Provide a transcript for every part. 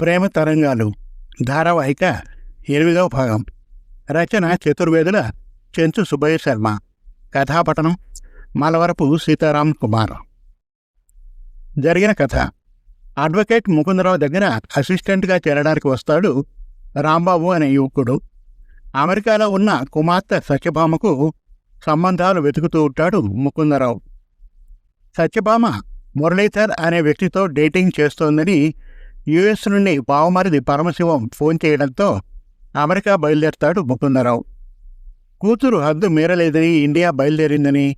ప్రేమ తరంగాలు. ధారావాహిక ఎనిమిదవ భాగం. రచన చతుర్వేదుల చెంచు సుబ్బయ్య శర్మ. కథాపటనం మలవరపు సీతారాం కుమార్. జరిగిన కథ. అడ్వకేట్ ముకుందరావు దగ్గర అసిస్టెంట్గా చేరడానికి వస్తాడు రాంబాబు అనే యువకుడు. అమెరికాలో ఉన్న కుమార్తె సత్యభామకు సంబంధాలు వెతుకుతూ ఉంటాడు ముకుందరావు. సత్యభామ మురళీధర్ అనే వ్యక్తితో డేటింగ్ చేస్తోందని యుఎస్ నుండి బావమరిది పరమశివం ఫోన్ చేయడంతో అమెరికా బయలుదేరతాడు ముకుందరావు. కూతురు హద్దు మీరలేదని ఇండియా బయలుదేరిందని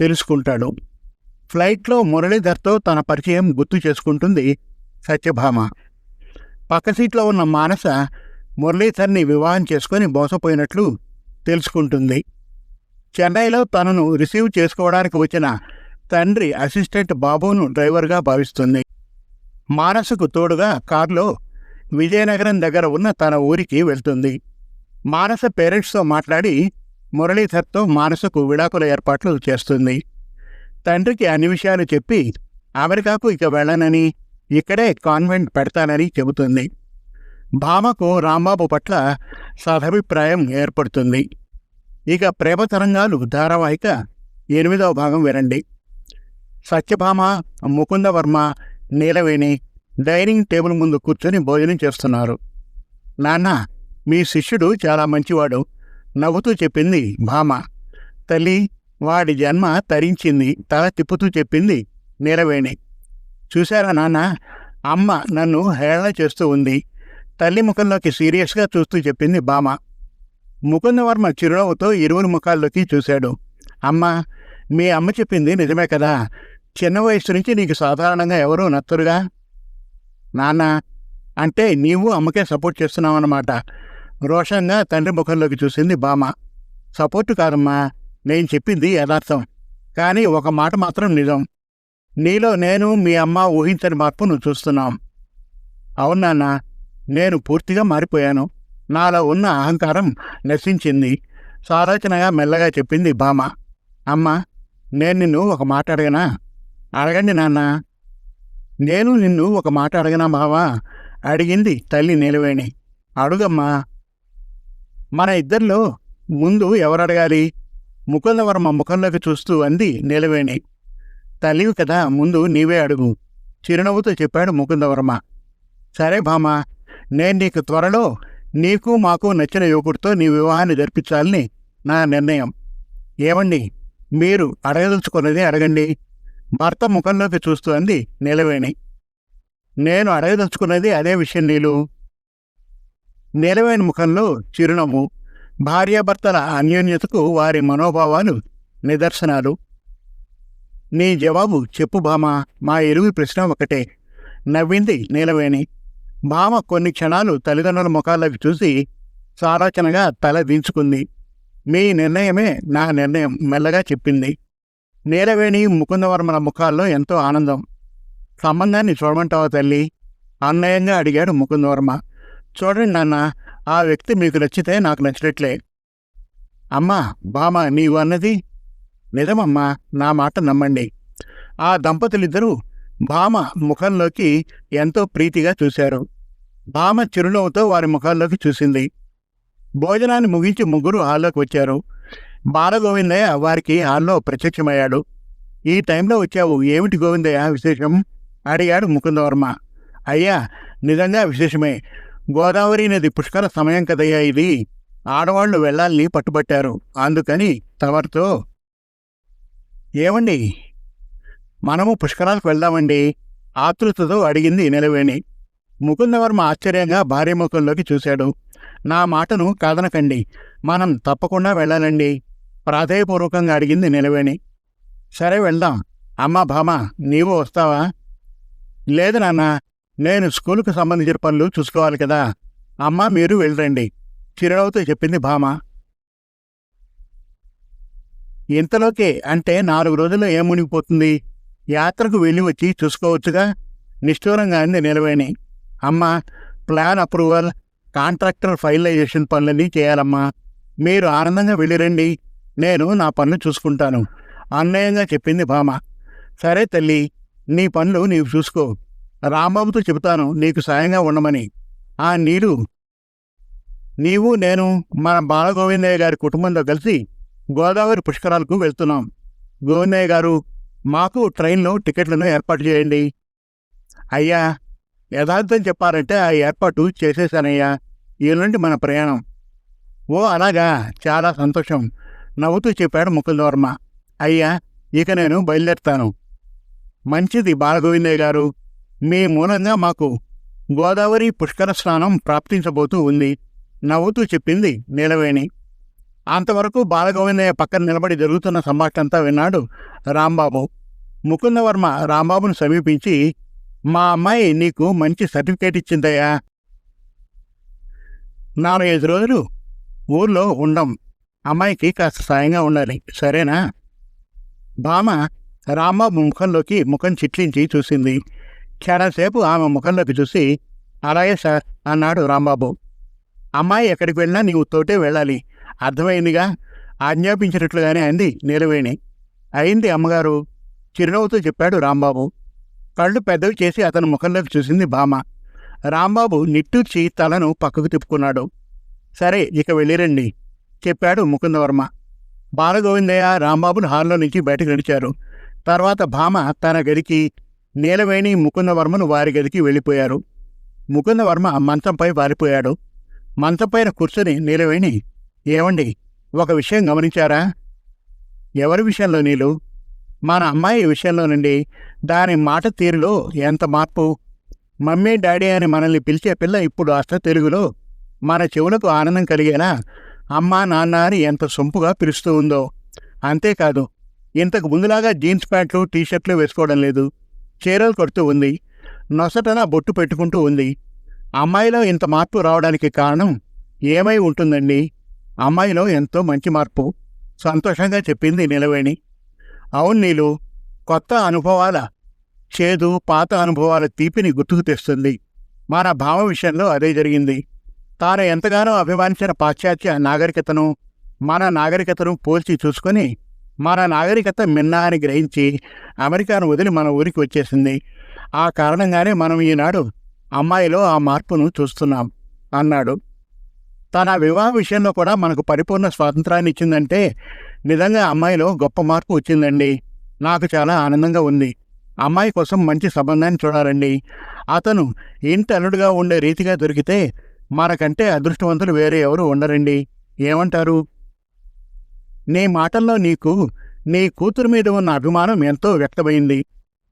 తెలుసుకుంటాడు. ఫ్లైట్లో మురళీధర్తో తన పరిచయం గుర్తు చేసుకుంటుంది సత్యభామ. పక్క సీట్లో ఉన్న మానస మురళీధర్ని వివాహం చేసుకొని మోసపోయినట్లు తెలుసుకుంటుంది. చెన్నైలో తనను రిసీవ్ చేసుకోవడానికి వచ్చిన తండ్రి అసిస్టెంట్ బాబును డ్రైవర్గా భావిస్తుంది. మానసకు తోడుగా కారులో విజయనగరం దగ్గర ఉన్న తన ఊరికి వెళ్తుంది. మానస పేరెంట్స్తో మాట్లాడి మురళీధర్తో మానసకు విడాకుల ఏర్పాట్లు చేస్తుంది. తండ్రికి అన్ని విషయాలు చెప్పి అమెరికాకు ఇక వెళ్ళనని ఇక్కడే కాన్వెంట్ పెడతానని చెబుతుంది. భామకు రాంబాబు పట్ల సదభిప్రాయం ఏర్పడుతుంది. ఇక ప్రేమ తరంగాలు ధారావాహిక ఎనిమిదవ భాగం వినండి. సత్యభామ ముకుందవర్మ నీలవేణి డైనింగ్ టేబుల్ ముందు కూర్చొని భోజనం చేస్తున్నారు. నాన్న మీ శిష్యుడు చాలా మంచివాడు. నవ్వుతూ చెప్పింది భామ. తల్లి వాడి జన్మ తరించింది. తల తిప్పుతూ చెప్పింది నీలవేణి. చూశారా నాన్న? అమ్మ నన్ను హేళన చేస్తూ ఉంది. తల్లి ముఖంలోకి సీరియస్గా చూస్తూ చెప్పింది బామ ముకుందవర్మ చిరునవ్వుతో ఇరువురు ముఖాల్లోకి చూశాడు. అమ్మ మీ అమ్మ చెప్పింది నిజమే కదా. చిన్న వయసు నుంచి నీకు సాధారణంగా ఎవరూ నచ్చరుగా? నాన్న అంటే నీవు అమ్మకే సపోర్ట్ చేస్తున్నావన్నమాట. రోషంగా తండ్రి ముఖంలోకి చూసింది బామ సపోర్టు కాదమ్మా నేను చెప్పింది యథార్థం. కానీ ఒక మాట మాత్రం నిజం. నీలో నేను మీ అమ్మ ఊహించని మార్పు నువ్వు చూస్తున్నాం. అవునాన్న నేను పూర్తిగా మారిపోయాను. నాలో ఉన్న అహంకారం నశించింది. సాలోచనగా మెల్లగా చెప్పింది బామ అమ్మ నేను నిన్ను ఒక మాట అడగనా? అడగండి నాన్న. నేను నిన్ను ఒక మాట అడగనా బావా? అడిగింది తల్లి నిలవేణి. అడుగమ్మా. మన ఇద్దరిలో ముందు ఎవరు అడగాలి ముకుందవర్మ ముఖంలోకి చూస్తూ అంది నిలవేణి. తల్లివి కదా ముందు నీవే అడుగు. చిరునవ్వుతో చెప్పాడు ముకుందవర్మ. సరే భామ నేను నీకు త్వరలో నీకు మాకు నచ్చిన యువకుడితో నీ వివాహాన్ని జరిపించాలని నా నిర్ణయం. ఏమండి? మీరు అడగదలుచుకున్నది అడగండి. భర్త ముఖంలోకి చూస్తూ అంది నిలవేణి నేను అడగదలుచుకున్నది అదే విషయం నీలు. నిలవేణి ముఖంలో చిరునవ్వు భార్యాభర్తల అన్యోన్యతకు వారి మనోభావాలు నిదర్శనాలు. నీ జవాబు చెప్పు భామ మా ఇరువు ప్రశ్న ఒకటే. నవ్వింది నీలవేణి భామ కొన్ని క్షణాలు తల్లిదండ్రుల ముఖాల్లోకి చూసి సాలోచనగా తల దించుకుంది. మీ నిర్ణయమే నా నిర్ణయం మెల్లగా చెప్పింది. నీలవేణి ముకుందవర్మల ముఖాల్లో ఎంతో ఆనందం. సంబంధాన్ని చూడమంటావా తల్లి? అన్నయంగా అడిగాడు ముకుందవర్మ. చూడండి నాన్న ఆ వ్యక్తి మీకు నచ్చితే నాకు నచ్చినట్లే. అమ్మా బామ నీవు అన్నది? నిజమమ్మా నా మాట నమ్మండి. ఆ దంపతులిద్దరూ భామ ముఖంలోకి ఎంతో ప్రీతిగా చూశారు. భామ చిరునవ్వుతో వారి ముఖాల్లోకి చూసింది. భోజనాన్ని ముగించి ముగ్గురు హాల్లోకి వచ్చారు. బాలగోవిందయ్య వారికి హాల్లో ప్రత్యక్షమయ్యాడు. ఈ టైంలో వచ్చావు. ఏమిటి గోవిందయ్య విశేషం? అడిగాడు ముకుందవర్మ. అయ్యా నిజంగా విశేషమే. గోదావరి నది పుష్కర సమయం కదయ్యా ఇది. ఆడవాళ్ళు వెళ్ళాలని పట్టుబట్టారు. అందుకని తవర్తో ఏమండి? మనము పుష్కరాలకు వెళ్దామండి. ఆతృతతో అడిగింది నిలవేణి. ముకుందవర్మ ఆశ్చర్యంగా భార్య ముఖంలోకి చూశాడు. నా మాటను కాదనకండి. మనం తప్పకుండా వెళ్ళాలండి. ప్రాధేయపూర్వకంగా అడిగింది నిలవేణి. సరే వెళ్దాం. అమ్మా భామ నీవు వస్తావా? లేదు నాన్న నేను స్కూలుకు సంబంధించిన పనులు చూసుకోవాలి కదా. అమ్మ మీరు వెళ్ళరండి. చిరునవ్వుతో చెప్పింది భామ ఇంతలోకే అంటే నాలుగు రోజుల్లో ఏం మునిగిపోతుంది? యాత్రకు వెళ్ళి వచ్చి చూసుకోవచ్చుగా? నిష్ఠూరంగా అంది నిలవేణి. అమ్మ ప్లాన్ అప్రూవల్ కాంట్రాక్టర్ ఫైనలైజేషన్ పనులన్నీ చేయాలమ్మా. మీరు ఆనందంగా వెళ్ళిరండి. నేను నా పనులు చూసుకుంటాను. అన్నయంగా చెప్పింది భామ. సరే తల్లి నీ పనులు నీవు చూసుకో. రాంబాబుతో చెబుతాను నీకు సాయంగా ఉండమని. ఆ నీరు నీవు నేను మన బాలగోవిందయ్య గారి కుటుంబంతో కలిసి గోదావరి పుష్కరాలకు వెళ్తున్నాం. గోవిందయ్య గారు మాకు ట్రైన్లో టికెట్లను ఏర్పాటు చేయండి. అయ్యా యథార్థం చెప్పారంటే ఆ ఏర్పాటు చేసేశానయ్యా ఈ నుండి మన ప్రయాణం. ఓ అలాగా. చాలా సంతోషం. నవ్వుతూ చెప్పాడు ముకుందవర్మ అయ్యా ఇక నేను బయలుదేరుతాను. మంచిది బాలగోవిందయ్య గారు. మీ మూలంగా మాకు గోదావరి పుష్కర స్నానం ప్రాప్తించబోతూ ఉంది నవ్వుతూ చెప్పింది నీలవేణి. అంతవరకు బాలగోవిందయ్య పక్కన నిలబడి జరుగుతున్న సంభాషణంతా విన్నాడు రాంబాబు. ముకుందవర్మ రాంబాబును సమీపించి మా అమ్మాయి నీకు మంచి సర్టిఫికేట్ ఇచ్చిందయ్యా. నాలుగైదు రోజులు ఊర్లో ఉండం. అమ్మాయికి కాస్త సాయంగా ఉండాలి. సరేనా? భామ రాంబాబు ముఖంలోకి ముఖం చిట్లించి చూసింది. క్షణసేపు ఆమె ముఖంలోకి చూసి అలాగే సార్ అన్నాడు రాంబాబు. అమ్మాయి ఎక్కడికి వెళ్ళినా నీవు తోటే వెళ్ళాలి. అర్థమైందిగా? ఆజ్ఞాపించినట్లుగానే అంది నిలవేణి. అయింది అమ్మగారు చిరునవ్వుతో చెప్పాడు రాంబాబు. కళ్ళు పెద్దవి చేసి అతని ముఖంలోకి చూసింది భామ. రాంబాబు నిట్టూర్చి తలను పక్కకు తిప్పుకున్నాడు. సరే ఇక వెళ్ళిరండి చెప్పాడు ముకుందవర్మ. బాలగోవిందయ్య రాంబాబును హాల్లో నుంచి బయటకు నడిచారు. తర్వాత భామ తన గదికి నీలవేణి ముకుందవర్మను వారి గదికి వెళ్ళిపోయారు. ముకుందవర్మ మంచంపై వారిపోయాడు మంచంపైన కూర్చొని నీలవేణి ఏమండి ఒక విషయం గమనించారా? ఎవరి విషయంలో నీళ్ళు మన అమ్మాయి విషయంలో నుండి దాని మాట తీరులో ఎంత మార్పు? మమ్మీ డాడీ అని మనల్ని పిలిచే పిల్ల ఇప్పుడు అష్ట తెలుగులో మన చెవులకు ఆనందం కలిగేలా అమ్మా నాన్న అని ఎంత సొంపుగా పిలుస్తూ ఉందో. అంతేకాదు ఇంతకు ముందులాగా జీన్స్ ప్యాంట్లు టీషర్ట్లు వేసుకోవడం లేదు. చీరలు కొడుతూ ఉంది. నొసటన బొట్టు పెట్టుకుంటూ ఉంది. అమ్మాయిలో ఇంత మార్పు రావడానికి కారణం ఏమై ఉంటుందండి? అమ్మాయిలో ఎంతో మంచి మార్పు. సంతోషంగా చెప్పింది నిలవేణి. అవును నీలు కొత్త అనుభవాల చేదు పాత అనుభవాల తీపిని గుర్తుకు తెస్తుంది. మన భావ విషయంలో అదే జరిగింది. తాను ఎంతగానో అభిమానించిన పాశ్చాత్య నాగరికతను మన నాగరికతను పోల్చి చూసుకొని మన నాగరికత మిన్నా అని గ్రహించి అమెరికాను వదిలి మన ఊరికి వచ్చేసింది. ఆ కారణంగానే మనం ఈనాడు అమ్మాయిలో ఆ మార్పును చూస్తున్నాం అన్నాడు. తన వివాహ విషయంలో కూడా మనకు పరిపూర్ణ స్వాతంత్రాన్ని ఇచ్చిందంటే నిజంగా అమ్మాయిలో గొప్ప మార్పు వచ్చిందండి. నాకు చాలా ఆనందంగా ఉంది. అమ్మాయి కోసం మంచి సంబంధాన్ని చూడాలండి. అతను ఇంటి అల్లుడుగా ఉండే రీతిగా దొరికితే మనకంటే అదృష్టవంతులు వేరే ఎవరు ఉండరండి. ఏమంటారు? నీ మాటల్లో నీకు నీ కూతురు మీద ఉన్న అభిమానం ఎంతో వ్యక్తమైంది.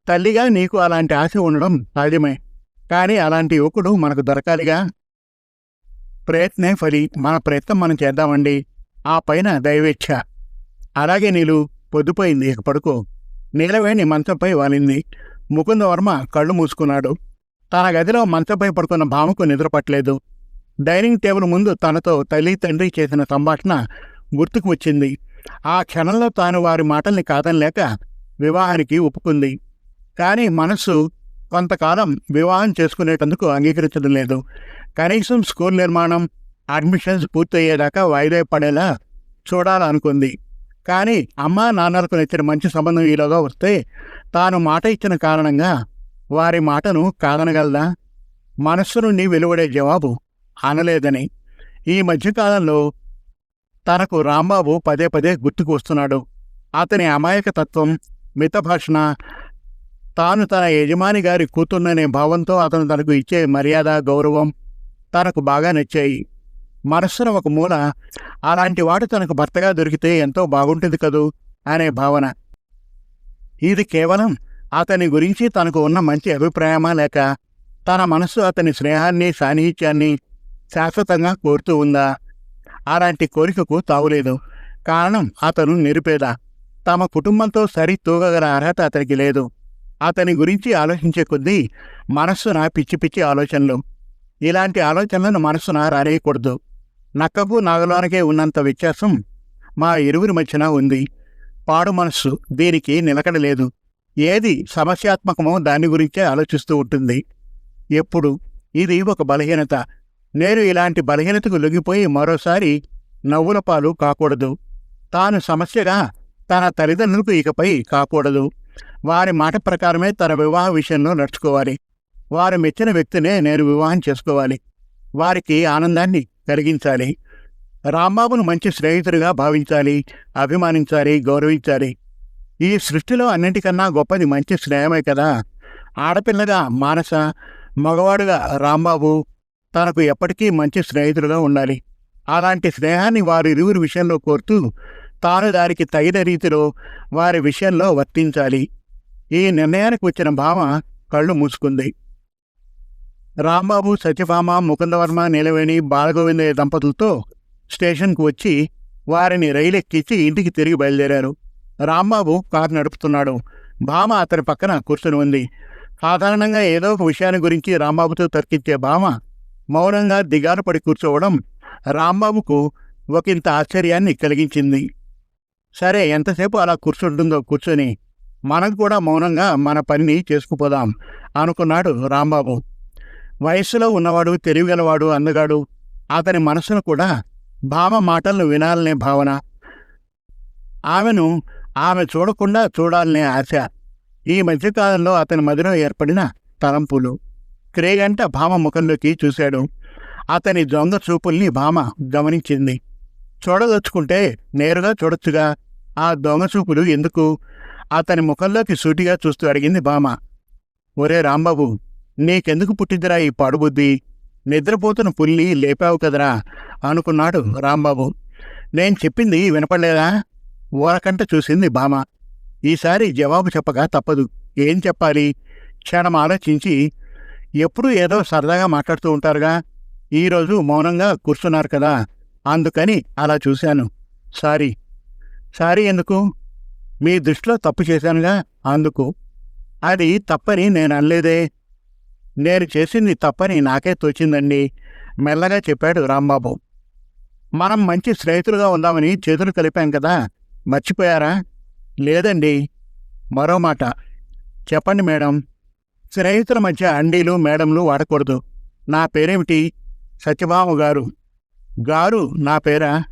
తల్లిగా నీకు అలాంటి ఆశ ఉండడం సాధ్యమే. కానీ అలాంటి యువకుడు మనకు దొరకాలిగా. ప్రయత్నే ఫలి మన ప్రయత్నం మనం చేద్దామండి. ఆ పైన దైవేచ్ఛ. అలాగే నీలు పొద్దుపోయింది ఇక పడుకో. నీలవేణి మంచంపై వాలింది. ముకుందవర్మ కళ్ళు మూసుకున్నాడు. తన గదిలో మంచంపై పడుకున్న భామకు నిద్రపట్టలేదు. డైనింగ్ టేబుల్ ముందు తనతో తల్లి తండ్రి చేసిన సంభాషణ గుర్తుకు వచ్చింది. ఆ క్షణంలో తాను వారి మాటల్ని కాదనలేక వివాహానికి ఒప్పుకుంది. కానీ మనస్సు కొంతకాలం వివాహం చేసుకునేటందుకు అంగీకరించడం లేదు. కనీసం స్కూల్ నిర్మాణం అడ్మిషన్స్ పూర్తయ్యేదాకా వాయిదా పడేలా చూడాలనుకుంది. కానీ అమ్మా నాన్నలకు నచ్చిన మంచి సంబంధం ఈలోగా వస్తే తాను మాట ఇచ్చిన కారణంగా వారి మాటను కాదనగలదా మనస్సు నుండి వెలువడే జవాబు అనలేదని ఈ మధ్యకాలంలో తనకు రాంబాబు పదే పదే గుర్తుకు వస్తున్నాడు అతని అమాయకతత్వం మితభాషణ తాను తన యజమాని గారి కూతున్ననే భావంతో అతను తనకు ఇచ్చే మర్యాద గౌరవం తనకు బాగా నచ్చాయి. మనస్సున ఒక మూల అలాంటి వాడు తనకు భర్తగా దొరికితే ఎంతో బాగుంటుంది కదూ అనే భావన. ఇది కేవలం అతని గురించి తనకు ఉన్న మంచి అభిప్రాయమా లేక తన మనస్సు అతని స్నేహాన్ని సాన్నిహిత్యాన్ని శాశ్వతంగా కోరుతూ ఉందా? అలాంటి కోరికకు తావులేదు. కారణం అతను నిరుపేద. తమ కుటుంబంతో సరి తూగగల అర్హత అతనికి లేదు. అతని గురించి ఆలోచించే కొద్దీ మనస్సున పిచ్చి పిచ్చి ఆలోచనలు. ఇలాంటి ఆలోచనలను మనస్సున రానేయకూడదు నక్కకు నాగలోనకే ఉన్నంత వ్యత్యాసం మా ఇరువురి మధ్యన ఉంది. పాడు మనస్సు దీనికి నిలకడలేదు ఏది సమస్యాత్మకమో దాని గురించే ఆలోచిస్తూ ఉంటుంది. ఎప్పుడు? ఇది ఒక బలహీనత. నేను ఇలాంటి బలహీనతకు లొంగిపోయి మరోసారి నవ్వుల పాలు కాకూడదు. తాను సమస్యగా తన తల్లిదండ్రులకు ఇకపై కాకూడదు. వారి మాట ప్రకారమే తన వివాహ విషయంలో నడుచుకోవాలి. వారు మెచ్చిన వ్యక్తినే నేను వివాహం చేసుకోవాలి. వారికి ఆనందాన్ని కలిగించాలి. రాంబాబును మంచి స్నేహితుడిగా భావించాలి అభిమానించాలి గౌరవించాలి. ఈ సృష్టిలో అన్నింటికన్నా గొప్పది మంచి స్నేహమే కదా. ఆడపిల్లగా మానస మగవాడుగా రాంబాబు తనకు ఎప్పటికీ మంచి స్నేహితులుగా ఉండాలి. అలాంటి స్నేహాన్ని వారిరువురి విషయంలో కోరుతూ తాను దానికి తగిన రీతిలో వారి విషయంలో వర్తించాలి. ఈ నిర్ణయానికి వచ్చిన భామ కళ్ళు మూసుకుంది. రాంబాబు సత్యభామ ముకుందవర్మ నిలవేణి బాలగోవిందయ్య దంపతులతో స్టేషన్కు వచ్చి వారిని రైలు ఎక్కించి ఇంటికి తిరిగి బయలుదేరారు. రాంబాబు కారు నడుపుతున్నాడు. భామ అతని పక్కన కూర్చుని ఉంది. సాధారణంగా ఏదో ఒక విషయాన్ని గురించి రాంబాబుతో తర్కించే భామ మౌనంగా దిగారు పడి కూర్చోవడం రాంబాబుకు ఒకంత ఆశ్చర్యాన్ని కలిగించింది. సరే ఎంతసేపు అలా కూర్చుంటుందో కూర్చొని మనకు కూడా మౌనంగా మన పనిని చేసుకుపోదాం అనుకున్నాడు రాంబాబు. వయస్సులో ఉన్నవాడు తెలివిగలవాడు అందగాడు. అతని మనసును కూడా భామ మాటలను వినాలనే భావన. ఆమెను ఆమె చూడకుండా చూడాలనే ఆశ. ఈ మధ్యకాలంలో అతని మదిలో ఏర్పడిన తలంపులు. క్రేగంట భామ ముఖంలోకి చూశాడు. అతని దొంగ చూపుల్ని భామ గమనించింది. చూడదలుచుకుంటే నేరుగా చూడొచ్చుగా. ఆ దొంగ చూపులు ఎందుకు? అతని ముఖంలోకి సూటిగా చూస్తూ అడిగింది భామ. ఒరే రాంబాబు నీకెందుకు పుట్టిందిరా ఈ పాడుబుద్ధి? నిద్రపోతున్న పుల్లి లేపావు కదరా? అనుకున్నాడు రాంబాబు. నేను చెప్పింది వినపడలేదా? ఓరకంట చూసింది భామ. ఈసారి జవాబు చెప్పగా తప్పదు. ఏం చెప్పాలి? క్షణం ఆలోచించి ఎప్పుడూ ఏదో సరదాగా మాట్లాడుతూ ఉంటారుగా. ఈరోజు మౌనంగా కూర్చున్నారు కదా. అందుకని అలా చూశాను. సారీ. సారీ ఎందుకు? మీ దృష్టిలో తప్పు చేశానుగా. అందుకు. అది తప్పని నేను అనలేదే. నేను చేసింది తప్పని నాకే తోచిందండి. మెల్లగా చెప్పాడు రాంబాబు. మనం మంచి స్నేహితులుగా ఉందామని చేతులు కలిపాం కదా. మర్చిపోయారా? లేదండి. మరో మాట. చెప్పండి మేడం. స్నేహితుల మధ్య అండీలు మేడంలు వాడకూడదు. నా పేరేమిటి? సత్యభామ గారు. గారు నా పేరా?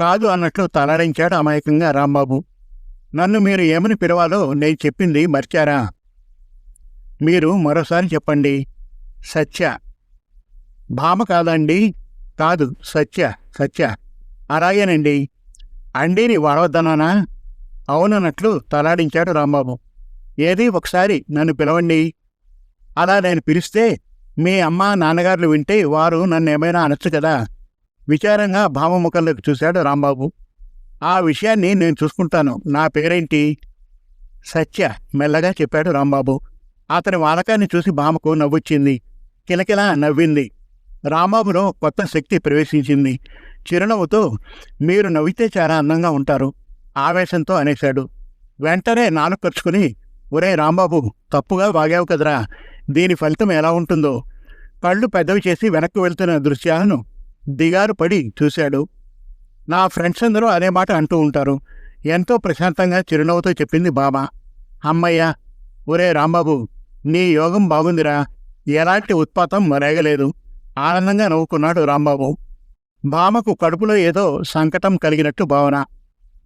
కాదు అన్నట్లు తలాడించాడు అమాయకంగా రాంబాబు. నన్ను మీరు ఏమని పిలవాలో నేను చెప్పింది మర్చారా? మీరు మరోసారి చెప్పండి. సత్య. భామ కాదండి. కాదు సత్య సత్య. అలాగేనండి. అండీని వాడవద్దనానా అవునన్నట్లు తలాడించాడు రాంబాబు. ఏది ఒకసారి నన్ను పిలవండి. అలా నేను పిలిస్తే మీ అమ్మ నాన్నగారులు వింటే వారు నన్ను ఏమైనా అనొచ్చు కదా? విచారంగా భామముఖంలోకి చూశాడు రాంబాబు. ఆ విషయాన్ని నేను చూసుకుంటాను. నా పేరేంటి? సత్య మెల్లగా చెప్పాడు రాంబాబు. అతని వాలకాన్ని చూసి భామకు నవ్వొచ్చింది. కిలకిలా నవ్వింది. రాంబాబులో కొత్త శక్తి ప్రవేశించింది. చిరునవ్వుతో మీరు నవ్వితే చాలా అందంగా ఉంటారు ఆవేశంతో అనేశాడు. వెంటనే నాలుగు ఖర్చుకుని ఒరే రాంబాబు తప్పుగా వాగావు కదరా. దీని ఫలితం ఎలా ఉంటుందో. కళ్ళు పెద్దవి చేసి వెనక్కు వెళ్తున్న దృశ్యాలను దిగారు పడి చూశాడు. నా ఫ్రెండ్స్ అందరూ అదే మాట అంటూ ఉంటారు. ఎంతో ప్రశాంతంగా చిరునవ్వుతో చెప్పింది బాబా. అమ్మయ్య ఒరే రాంబాబు నీ యోగం బాగుందిరా. ఎలాంటి ఉత్పాతం మరేగలేదు. ఆనందంగా నవ్వుకున్నాడు రాంబాబు. బామకు కడుపులో ఏదో సంకటం కలిగినట్టు భావన.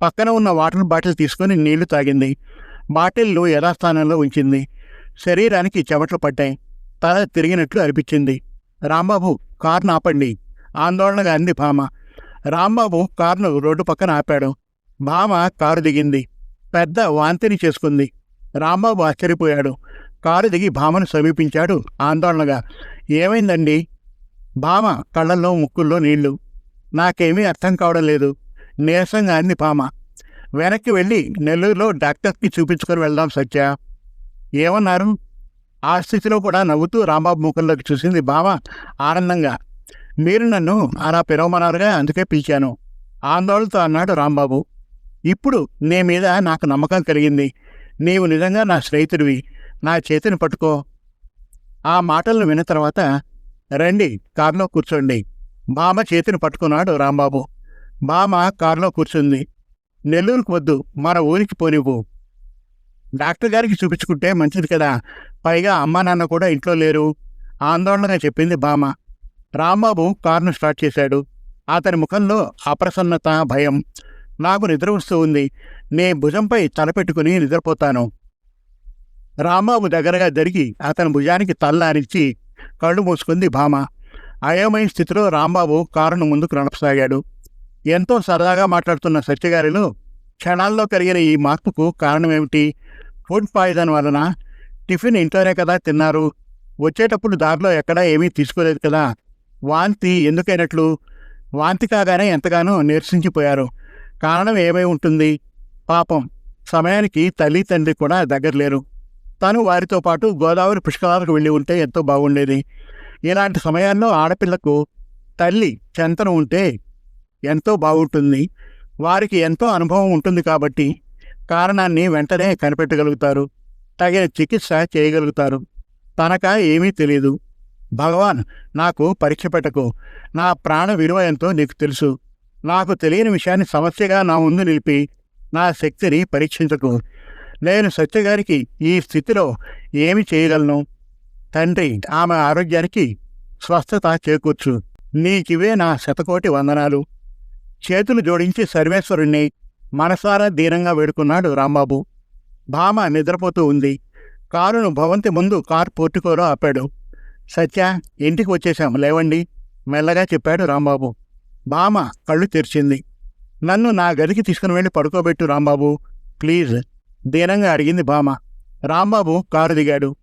పక్కన ఉన్న వాటర్ బాటిల్ తీసుకుని నీళ్ళు తాగింది. బాటిల్ను యథాస్థానంలో ఉంచింది. శరీరానికి చెమట్లు పడ్డాయి తల తిరిగినట్లు అనిపించింది. రాంబాబు కారును ఆపండి ఆందోళనగా అంది భామ. రాంబాబు కారును రోడ్డు పక్కన ఆపాడు. భామ కారు దిగింది. పెద్ద వాంతిని చేసుకుంది. రాంబాబు ఆశ్చర్యపోయాడు. కారు దిగి భామను సమీపించాడు ఆందోళనగా. ఏమైందండి? భామ కళ్ళల్లో ముక్కుల్లో నీళ్ళు. నాకేమీ అర్థం కావడం లేదు. నీరసంగా అంది భామ. వెనక్కి వెళ్ళి నెల్లూరులో డాక్టర్కి చూపించుకొని వెళ్దాం సత్యా. ఏమన్నారు? ఆ స్థితిలో కూడా నవ్వుతూ రాంబాబు ముఖంలోకి చూసింది బావ ఆనందంగా మీరు నన్ను అలా పిలవమన్నారుగా అందుకే పిలిచాను. ఆందోళనతో అన్నాడు రాంబాబు. ఇప్పుడు నీ మీద నాకు నమ్మకం కలిగింది. నీవు నిజంగా నా స్నేహితుడివి. నా చేతిని పట్టుకో. ఆ మాటలను విన్న తర్వాత రండి కారులో కూర్చోండి. బామ చేతిని పట్టుకున్నాడు రాంబాబు. బామ కారులో కూర్చుంది. నెల్లూరుకు వద్దు మన ఊరికి పోనివ్వు. డాక్టర్ గారికి చూపించుకుంటే మంచిది కదా. పైగా అమ్మా నాన్న కూడా ఇంట్లో లేరు. ఆందోళనగా చెప్పింది బామ రాంబాబు కారును స్టార్ట్ చేశాడు. అతని ముఖంలో అప్రసన్నత భయం. నాకు నిద్ర వస్తూ ఉంది. నే భుజంపై తలపెట్టుకుని నిద్రపోతాను. రాంబాబు దగ్గరగా జరిగి అతని భుజానికి తల్లారించి కళ్ళు మూసుకుంది భామ అయోమయ స్థితిలో రాంబాబు కారును ముందుకు నడపసాగాడు. ఎంతో సరదాగా మాట్లాడుతున్న సత్యగారిలో క్షణాల్లో కలిగిన ఈ మార్పుకు కారణమేమిటి? ఫుడ్ పాయిజన్ వలన టిఫిన్ ఇంట్లోనే కదా తిన్నారు. వచ్చేటప్పుడు దారిలో ఎక్కడా ఏమీ తీసుకోలేదు కదా. వాంతి ఎందుకైనట్లు? వాంతి కాగానే ఎంతగానో నిరసించిపోయారు. కారణం ఏమై ఉంటుంది? పాపం. సమయానికి తల్లి తండ్రి కూడా దగ్గర లేరు. తను వారితో పాటు గోదావరి పుష్కరాలకు వెళ్ళి ఉంటే ఎంతో బాగుండేది. ఇలాంటి సమయాల్లో ఆడపిల్లకు తల్లి చెంతన ఉంటే ఎంతో బాగుంటుంది. వారికి ఎంతో అనుభవం ఉంటుంది కాబట్టి కారణాన్ని వెంటనే కనిపెట్టగలుగుతారు. తగిన చికిత్స చేయగలుగుతారు. తనక ఏమీ తెలియదు భగవాన్ నాకు పరీక్ష పెట్టకు. నా ప్రాణ విలువ ఎంతో నీకు తెలుసు. నాకు తెలియని విషయాన్ని సమస్యగా నా ముందు నిలిపి నా శక్తిని పరీక్షించకు. నేను సత్యగారికి ఈ స్థితిలో ఏమి చేయగలను? తండ్రి ఆమె ఆరోగ్యానికి స్వస్థత చేకూర్చు. నీకివే నా శతకోటి వందనాలు. చేతులు జోడించి సర్వేశ్వరుణ్ణి మనసారా ధీరంగా వేడుకున్నాడు రాంబాబు. భామ నిద్రపోతూ ఉంది. కారును భవంతి ముందు కారు పోర్టుకోలో ఆపాడు. సత్య ఇంటికి వచ్చేశాం లేవండి మెల్లగా చెప్పాడు రాంబాబు. భామ కళ్ళు తెరిచింది. నన్ను నా గదికి తీసుకుని వెళ్ళి పడుకోబెట్టు రాంబాబు. ప్లీజ్ దీనంగా అడిగింది భామ. రాంబాబు కారు దిగాడు.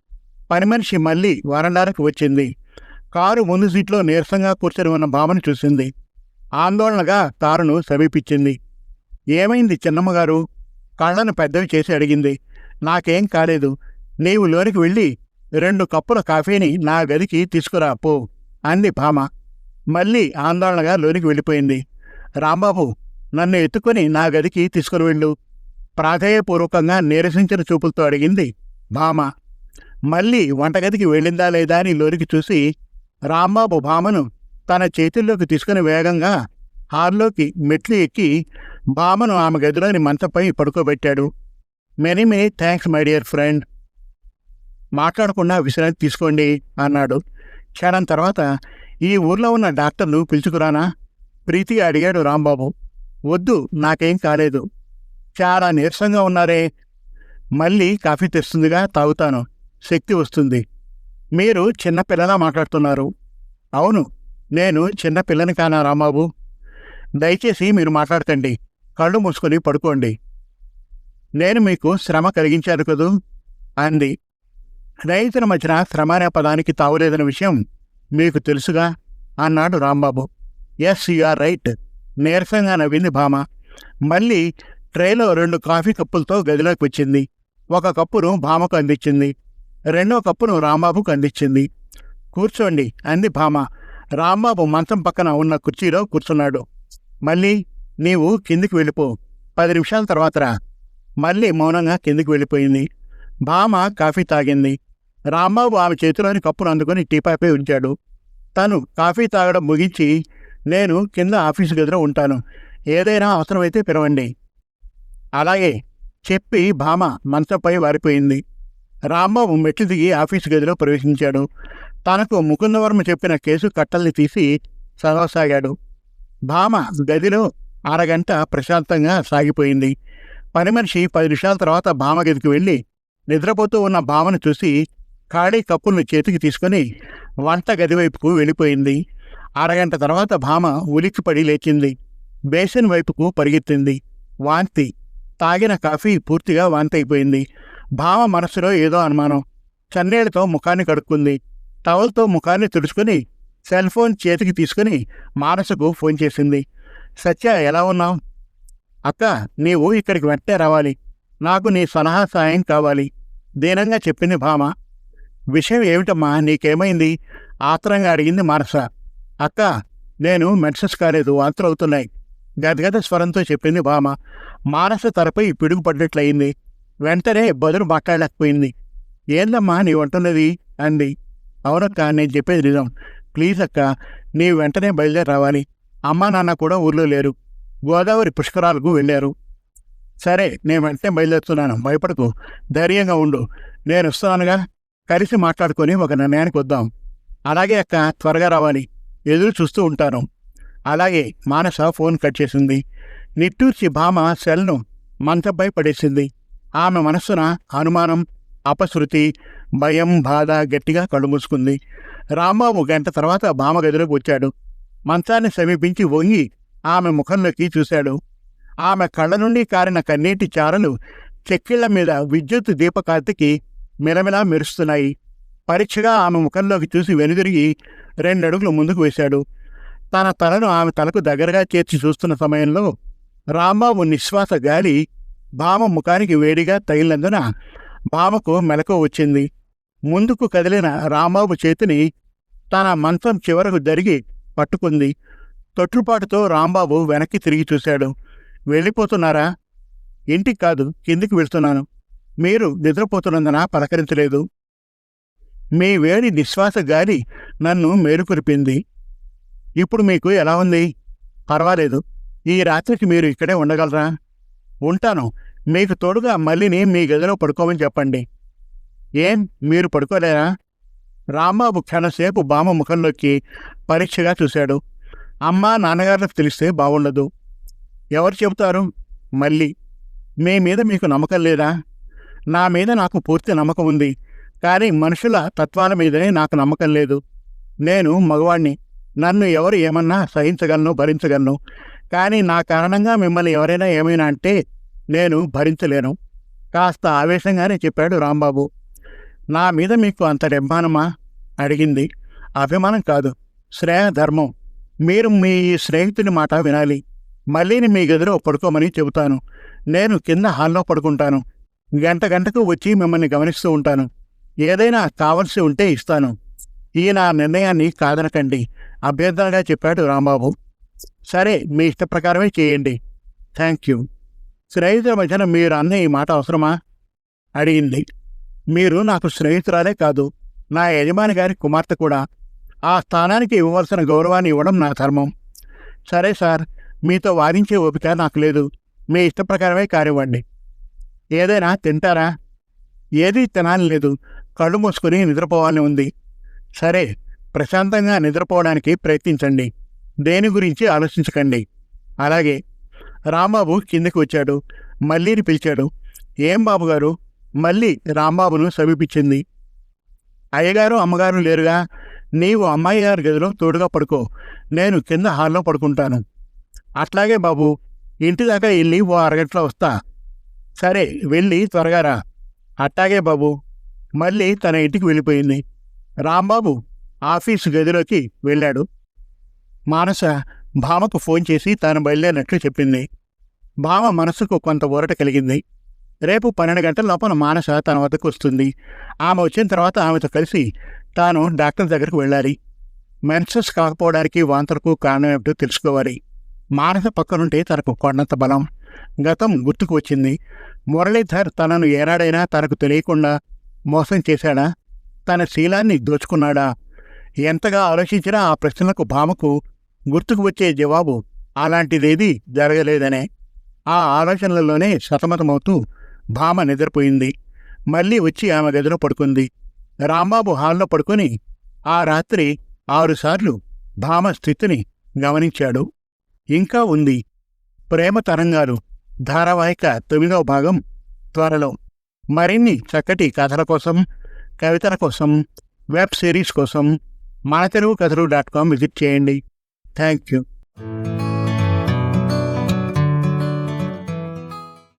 పని మనిషి మళ్ళీ వరండాలకు వచ్చింది. కారు ముందు సీట్లో నీరసంగా కూర్చొని ఉన్న భామను చూసింది. ఆందోళనగా కారును సమీపించింది. ఏమైంది చిన్నమ్మగారు? కళ్ళను పెద్దవి చేసి అడిగింది. నాకేం కాలేదు. నీవు లోనికి వెళ్ళి రెండు కప్పుల కాఫీని నా గదికి తీసుకురా పో అంది భామ. మళ్ళీ ఆందోళనగా లోనికి వెళ్ళిపోయింది. రాంబాబు నన్ను ఎత్తుకొని నా గదికి తీసుకుని వెళ్ళు. ప్రాధేయపూర్వకంగా నీరసించిన చూపులతో అడిగింది భామ. మళ్ళీ వంటగదికి వెళ్ళిందా లేదా అని లోనికి చూసి రాంబాబు భామను తన చేతుల్లోకి తీసుకుని వేగంగా హాల్లోకి మెట్లు ఎక్కి బామను ఆమె గదిలోని మంచపై పడుకోబెట్టాడు. Many many thanks my dear friend. మాట్లాడకుండా విశ్రాంతి తీసుకోండి అన్నాడు. క్షణం తర్వాత ఈ ఊర్లో ఉన్న డాక్టర్లు పిలుచుకురానా? ప్రీతిగా అడిగాడు రాంబాబు. వద్దు నాకేం కాలేదు. చాలా నీరసంగా ఉన్నారే. మళ్ళీ కాఫీ తెస్తుందిగా తాగుతాను. శక్తి వస్తుంది. మీరు చిన్నపిల్లలా మాట్లాడుతున్నారు. అవును నేను చిన్న పిల్లని కానా రాంబాబు? దయచేసి మీరు మాట్లాడకండి కళ్ళు మూసుకొని పడుకోండి. నేను మీకు శ్రమ కలిగించాను కదూ? అంది. స్నేహితుల మధ్యన శ్రమ అనే పదానికి తావులేదన్న విషయం మీకు తెలుసుగా? అన్నాడు రాంబాబు. Yes are right. నీరసంగా నవ్వింది భామ. మళ్ళీ ట్రేలో రెండు కాఫీ కప్పులతో గదిలోకి వచ్చింది. ఒక కప్పును భామకు అందించింది. రెండో కప్పును రాంబాబుకు అందించింది. కూర్చోండి అంది భామ. రాంబాబు మంచం పక్కన ఉన్న కుర్చీలో కూర్చున్నాడు. మళ్ళీ నీవు కిందికి వెళ్ళిపో. పది నిమిషాల తర్వాత రా. మళ్ళీ మౌనంగా కిందికి వెళ్ళిపోయింది. భామ కాఫీ తాగింది. రాంబాబు ఆమె చేతిలోని కప్పును అందుకొని టీపాపై ఉంచాడు. తను కాఫీ తాగడం ముగించి నేను కింద ఆఫీసు గదిలో ఉంటాను. ఏదైనా అవసరమైతే పిలవండి. అలాగే చెప్పి భామ మంచంపై వారిపోయింది. రాంబాబు మెట్లు దిగి ఆఫీసు గదిలో ప్రవేశించాడు. తనకు ముకుందవర్మ చెప్పిన కేసు కట్టల్ని తీసి చదవసాగాడు భామ గదిలో అరగంట ప్రశాంతంగా సాగిపోయింది. పని మనిషి పది నిమిషాల తర్వాత భామ గదికి వెళ్ళి నిద్రపోతూ ఉన్న భామను చూసి ఖాళీ కప్పులను చేతికి తీసుకుని వంట గది వైపుకు వెళ్ళిపోయింది. అరగంట తర్వాత భామ ఉలిక్కిపడి లేచింది. బేసిన్ వైపుకు పరిగెత్తింది. వాంతి తాగిన కాఫీ పూర్తిగా వాంతి అయిపోయింది భామ మనసులో ఏదో అనుమానం. చన్నేళ్ళతో ముఖాన్ని కడుక్కుంది. టవల్తో ముఖాన్ని తుడుచుకుని సెల్ ఫోన్ చేతికి తీసుకుని మానసకు ఫోన్ చేసింది. సత్య ఎలా ఉన్నావు? అక్క నీవు ఇక్కడికి వెంటనే రావాలి. నాకు నీ సలహా సాయం కావాలి. దీనంగా చెప్పింది భామ. విషయం ఏమిటమ్మా నీకేమైంది? ఆత్రంగా అడిగింది మానస. అక్క నేను మెడిసిన్స్ కాలేదు వాంతులు అవుతున్నాయి. గదగద స్వరంతో చెప్పింది భామ. మానస తరపై పిడుగు పడ్డట్లయింది వెంటనే బదులు మాట్లాడలేకపోయింది. ఏందమ్మా నీ ఉంటున్నది అంది. అవునక్క నేను చెప్పేది నిజం. ప్లీజ్ అక్క నీ వెంటనే బయలుదేరి అమ్మా నాన్న కూడా ఊర్లో లేరు. గోదావరి పుష్కరాలకు వెళ్ళారు. సరే నేను వెంటనే బయలుదేరుతున్నాను. భయపడకు. ధైర్యంగా ఉండు. నేను వస్తున్నానుగా. కలిసి మాట్లాడుకొని ఒక నిర్ణయానికి వద్దాం. అలాగే అక్క త్వరగా రావాలి. ఎదురు చూస్తూ ఉంటాను. అలాగే మానస ఫోన్ కట్ చేసింది. నిట్టూర్చి భామ సెల్ను మంచంపై పడేసింది. ఆమె మనస్సున అనుమానం అపశృతి భయం బాధ గట్టిగా కళ్ళు మూసుకుంది. రాంబాబు గంట తర్వాత బామ గదిలోకి వచ్చాడు మంచాన్ని సమీపించి వంగి ఆమె ముఖంలోకి చూశాడు. ఆమె కళ్ళ నుండి కారిన కన్నీటి చారలు చెక్కిళ్ళ మీద విద్యుత్ దీపకాంతికి మిలమిలా మెరుస్తున్నాయి. పరీక్షగా ఆమె ముఖంలోకి చూసి వెనుదిరిగి రెండడుగులు ముందుకు వేశాడు. తన తలను ఆమె తలకు దగ్గరగా చేర్చి చూస్తున్న సమయంలో రాంబాబు నిశ్వాస గాలి భామ ముఖానికి వేడిగా తగిలినందున భామకు మెలకు వచ్చింది. ముందుకు కదిలిన రాంబాబు చేతిని తన మంచం చివరకు జరిగి పట్టుకుంది. తొట్టుపాటుతో రాంబాబు వెనక్కి తిరిగి చూశాడు. వెళ్ళిపోతున్నారా? ఇంటికి కాదు కిందికి వెళ్తున్నాను. మీరు నిద్రపోతున్నందున పలకరించలేదు. మీ వేడి నిశ్వాస గాలి నన్ను మేలుకొరిపింది ఇప్పుడు మీకు ఎలా ఉంది? పర్వాలేదు. ఈ రాత్రికి మీరు ఇక్కడే ఉండగలరా? ఉంటాను. మీకు తోడుగా మళ్ళీని మీ గదిలో పడుకోమని చెప్పండి. ఏం? మీరు పడుకోలేరా? రాంబాబు క్షణసేపు బామ్మ ముఖంలోకి పరీక్షగా చూశాడు. అమ్మా నాన్నగారికి తెలిస్తే బాగుండదు ఎవరు చెబుతారు? మళ్ళీ. మీ మీద మీకు నమ్మకం లేదా? నా మీద నాకు పూర్తి నమ్మకం ఉంది. కానీ మనుషుల తత్వాల మీదనే నాకు నమ్మకం లేదు. నేను మగవాణ్ణి. నన్ను ఎవరు ఏమన్నా సహించగలను భరించగలను. కానీ నా కారణంగా మిమ్మల్ని ఎవరైనా ఏమైనా అంటే నేను భరించలేను. కాస్త ఆవేశంగానే చెప్పాడు రాంబాబు. నా మీద మీకు అంత అభిమానమా అడిగింది. అభిమానం కాదు. శ్రేయ ధర్మం. మీరు మీ స్నేహితుని మాట వినాలి. మళ్ళీని మీ గదిలో పడుకోమని చెబుతాను. నేను కింద హాల్లో పడుకుంటాను. గంట గంటకు వచ్చి మిమ్మల్ని గమనిస్తూ ఉంటాను. ఏదైనా కావలసి ఉంటే ఇస్తాను. ఈ నా నిర్ణయాన్ని కాదనకండి. అభ్యర్థనగా చెప్పాడు రాంబాబు. సరే మీ ఇష్ట ప్రకారమే చేయండి. థ్యాంక్ యూ స్నేహితుల మధ్యన మీరు అన్న ఈ మాట అవసరమా? అడిగింది. మీరు నాకు స్నేహితురాలే కాదు. నా యజమాని గారి కుమార్తె కూడా. ఆ స్థానానికి ఇవ్వవలసిన గౌరవాన్ని ఇవ్వడం నా ధర్మం. సరే సార్ మీతో వాదించే ఓపిక నాకు లేదు. మీ ఇష్ట ప్రకారమే కానివ్వండి. ఏదైనా తింటారా? ఏదీ తినాలి లేదు. కళ్ళు మూసుకుని నిద్రపోవాలని ఉంది. సరే ప్రశాంతంగా నిద్రపోవడానికి ప్రయత్నించండి. దేని గురించి ఆలోచించకండి. అలాగే రాంబాబు కిందకి వచ్చాడు. మళ్ళీని పిలిచాడు. ఏం బాబుగారు? మళ్ళీ రాంబాబును సమీపించింది. అయ్యగారు అమ్మగారు లేరుగా. నీవు అమ్మాయి గారి గదిలో తోడుగా పడుకో. నేను కింద హాల్లో పడుకుంటాను. అట్లాగే బాబు ఇంటి దాకా వెళ్ళి ఓ అరగంటలో వస్తా. సరే వెళ్ళి త్వరగా రా. అట్టాగే బాబు మళ్ళీ తన ఇంటికి వెళ్ళిపోయింది. రాంబాబు ఆఫీసు గదిలోకి వెళ్ళాడు. మానస భామకు ఫోన్ చేసి తాను బయలుదేరినట్లు చెప్పింది. భామ మనసుకు కొంత ఊరట కలిగింది. రేపు పన్నెండు గంటల లోపల మానస తన వద్దకు వస్తుంది. ఆమె వచ్చిన తర్వాత ఆమెతో కలిసి తాను డాక్టర్ దగ్గరకు వెళ్ళాలి. మెన్సెస్ కాకపోవడానికి వాంతలకు కారణం ఏమిటో తెలుసుకోవాలి. మానస పక్కనుంటే తనకు కొండంత బలం గతం గుర్తుకు వచ్చింది. మురళీధర్ తనను ఏనాడైనా తనకు తెలియకుండా మోసం చేశాడా? తన శీలాన్ని దోచుకున్నాడా? ఎంతగా ఆలోచించినా ఆ ప్రశ్నలకు భామకు గుర్తుకు వచ్చే జవాబు అలాంటిదేదీ జరగలేదనే. ఆ ఆలోచనలలోనే సతమతమవుతూ భామ నిద్రపోయింది. మళ్ళీ వచ్చి ఆమె గదిలో పడుకుంది. రాంబాబు హాల్లో పడుకుని ఆ రాత్రి ఆరుసార్లు భామ స్థితిని గమనించాడు. ఇంకా ఉంది. ప్రేమ తరంగాలు ధారావాహిక తొమ్మిదవ భాగం త్వరలో. మరిన్ని చక్కటి కథల కోసం కవితల కోసం వెబ్ సిరీస్ కోసం మన తెలుగు కథలు డాట్ కామ్ విజిట్ చేయండి. Thank you